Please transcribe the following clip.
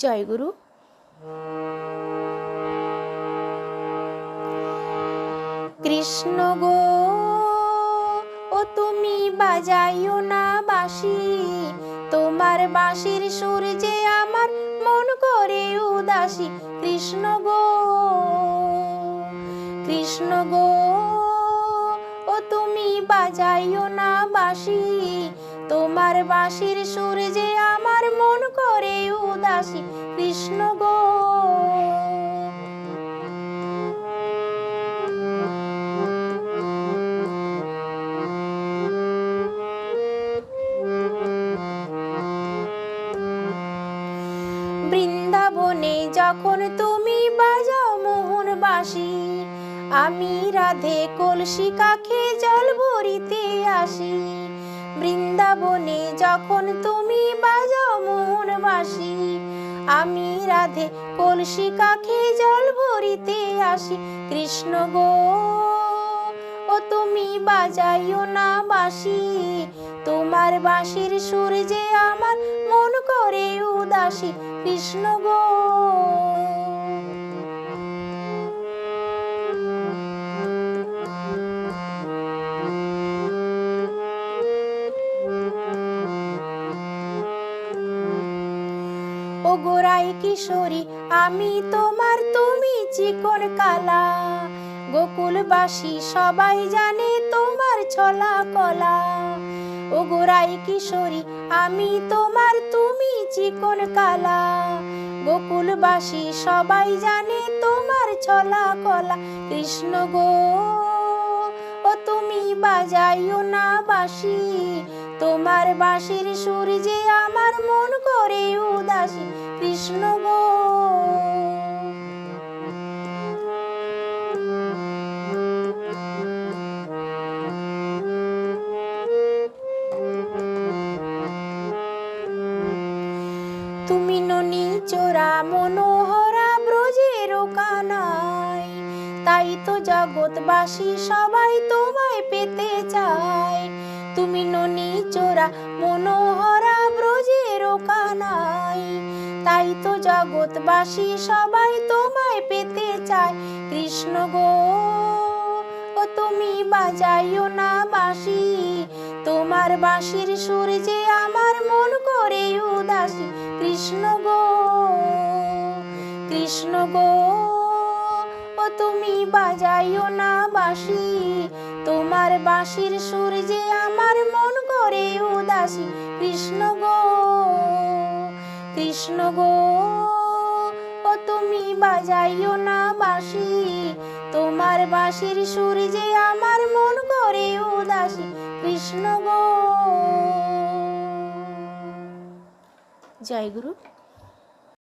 জয়গুরু। কৃষ্ণ গো, ও তুমি বাজাইও না বাঁশি। তোমার বাঁশির সুর যে আমার মন করে উদাসী। কৃষ্ণ গো কৃষ্ণ গো, ও তুমি বাজাইও না বাঁশি তোমার বাঁশির সুর যে আমার মন করে উদাসী। কৃষ্ণ গো। বৃন্দাবনে যখন তুমি বাজাও মোহন বাসি আমি রাধে কলসি কাখে জল ভরিতে আসি। বৃন্দাবনে যখন তুমি বাজাও মন বাসি, আমি রাধে কলসি কাখে জল ভরিতে আসি। কৃষ্ণ গো, ও তুমি বাজাইও না বাসি, তোমার বাঁশির সুর যে আমার মন করে উদাসী। কৃষ্ণ গো গোরাই কিশোরী, আমি তোমার তুমি চিকন কালা। গোকুলবাসী সবাই জানে তোমার ছলা কলা। ও গোরাই কিশোরী, আমি তোমার তুমি চিকন কালা। গোকুলবাসী সবাই জানে তোমার ছলা কলা। কৃষ্ণ গো বাজাইও না বাসি তোমার বাঁশির সুর যে আমার মন করে উদাসী। কৃষ্ণ গো। তুমি ননি চোরা মনোহরা তো জগৎবাসী সবাই তোমায় পেতে চায়। তুমি ননি চোরা মনোহরা ব্রজের কানাই তাই তো জগৎবাসী সবাই তোমায় পেতে চায়। কৃষ্ণ গো, ও তুমি বাজাইও না বাঁশি। তোমার বাঁশির সুর যে আমার মন করে উদাসী। কৃষ্ণ গো কৃষ্ণ গো তুমি বাজাইও না বাঁশি। তোমার বাঁশির সুর যে আমার মন করে উদাসী। কৃষ্ণ গো কৃষ্ণ গো, ও তুমি বাজাইও না বাঁশি। তোমার বাঁশির সুর যে আমার মন করে উদাসী। কৃষ্ণ গো। জয় গুরু।